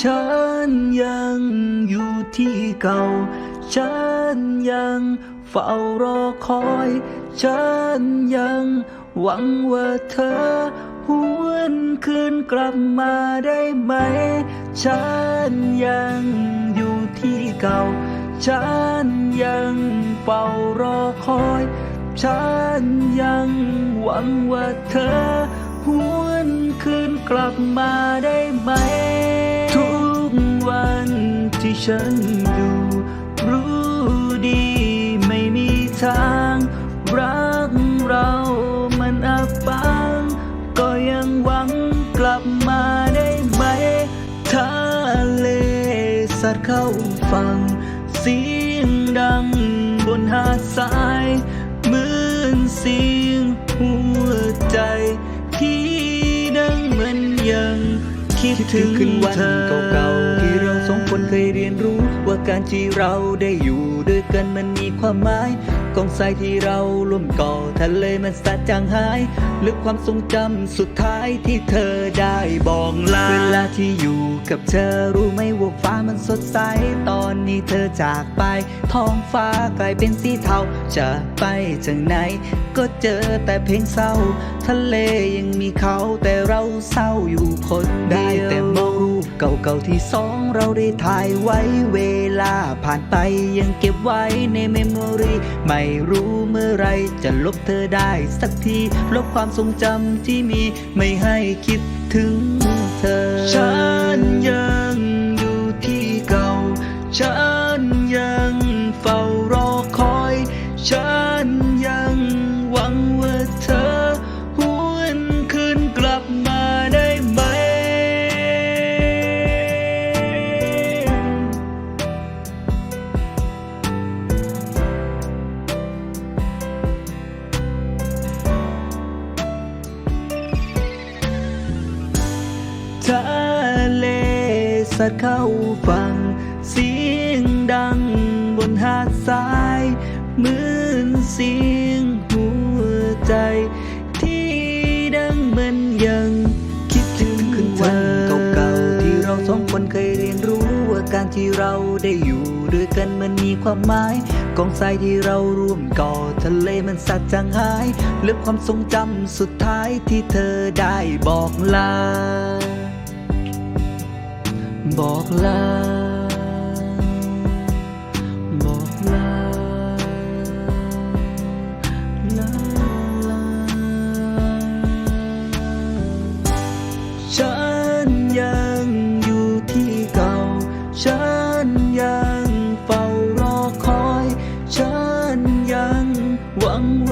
ฉันยังอยู่ที่เก่า ฉันยังเฝ้ารอคอย ฉันยังหวังว่าเธอหวนคืนกลับมาได้ไหม ฉันยังอยู่ที่เก่า ฉันยังเฝ้ารอคอย ฉันยังหวังว่าเธอหวนคืนกลับมาได้ ฉันอยู่รู้ดีไม่มีทาง รักเรามันอับปางก็ยังหวังกลับมาได้ไหมทะเลสัดเข้าฝั่งเสียงดังบนหาดทรายเหมือนเสียงหัวใจ ที่ดังเหมือนยังคิดถึงขึ้นวันเก่าๆที่เรา สองคนเคยเรียนรู้ ว่าการที่เราได้อยู่ด้วยกันมันมีความหมายกองทรายที่เราร่วมก่อทะเลมันสัดจางหายลึกความทรงจำสุดท้ายที่เธอได้บอกลาเวลาที่อยู่กับเธอรู้ไหมว่าฟ้ามันสดใส ตอนนี้เธอจากไป ท้องฟ้ากลายเป็นสีเทาจะไปจากไหน ก็เจอแต่เพลงเศร้า ทะเลยังมีเขาแต่เราเศร้าอยู่คนเดียวได้แต่ เก่าๆที่สองเราได้ถ่ายไว้เวลาผ่านไปยังเก็บไว้ในเมมโมรีไม่รู้เมื่อไรจะลบเธอได้สักที ลบความทรงจำที่มีไม่ให้คิดถึงเธอ ฉันยังอยู่ที่เก่า ฉันยังเฝ้า ทะเลสัดเข้าฝั่งเสียงดังบนหาดทรายเหมือนเสียงหัวใจ ที่ดังเหมือนยังคิดถึงขึ้นวันเก่าๆที่เราสองคนเคยเรียนรู้ว่าการที่เราได้อยู่ด้วยกันมันมีความหมาย กองทรายที่เราร่วมก่อทะเลมันสัดจางหายเลือความทรงจำสุดท้ายที่เธอได้บอกลา บอกลา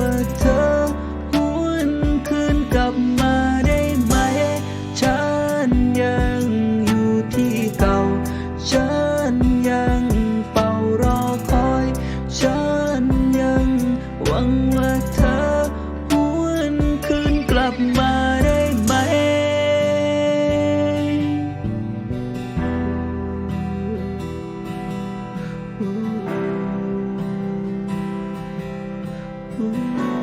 ว่เธอวนคืนกลับมาได้ไหม ฉันยังอยู่ที่เก่า ฉันยังเฝ้ารอคอย ฉันยังหวัง 嗯。